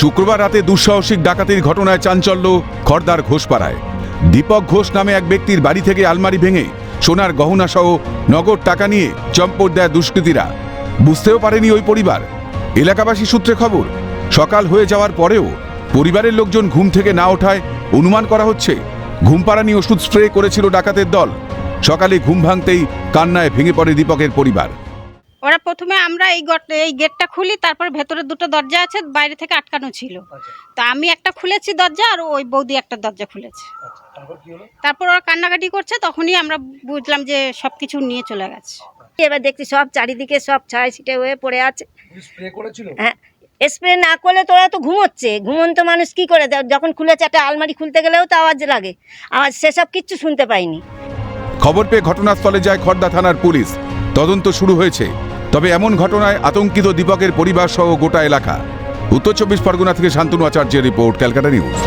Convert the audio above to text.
শুক্রবার রাতে দুঃসাহসিক ডাকাতির ঘটনায় চাঞ্চল্য খর্দার ঘোষপাড়ায়। দীপক ঘোষ নামে এক ব্যক্তির বাড়ি থেকে আলমারি ভেঙে সোনার গহনা সহ নগদ টাকা নিয়ে চম্পট দেয় দুষ্কৃতীরা। বুঝতেও পারেনি ওই পরিবার। এলাকাবাসী সূত্রে খবর, সকাল হয়ে যাওয়ার পরেও পরিবারের লোকজন ঘুম থেকে না ওঠায় অনুমান করা হচ্ছে, ঘুমপাড়ানি ওষুধ স্প্রে করেছিল ডাকাতের দল। সকালে ঘুম ভাঙতেই কান্নায় ভেঙে পড়ে দীপকের পরিবার। ওরা প্রথমে আমরা এই গট- এই গেটটা খুলি তারপর ভেতরে দুটো দরজা আছে বাইরে থেকে আটকানো ছিল। তা আমি একটা খুলেছি দরজা আর ওই বৌদি একটা দরজা খুলেছে। তারপর ওরা কান্নাকাটি করছে তখনই আমরা বুঝলাম যে সব কিছু নিয়ে চলে গেছে। এবার দেখছি সব চারিদিকে সব ছায় ছিটে হয়ে পড়ে আছে। হ্যাঁ। স্প্রে না করলে তোরা তো ঘুমোচ্ছে। ঘুমন্ত মানুষ কি করে? যখন খুলেছে একটা আলমারি খুলতে গেলেও তো আওয়াজ লাগে। আওয়াজ সেসব কিচ্ছু শুনতে পাইনি। খবর পেয়ে ঘটনাস্থলে যায় খর্দা থানার পুলিশ। তদন্ত শুরু হয়েছে। তবে এমন ঘটনায় আতঙ্কিত দীপকের পরিবার সহ গোটা এলাকা। উত্তর চব্বিশ পরগনা থেকে শান্তনু আচার্যের রিপোর্ট, ক্যালকাটা নিউজ।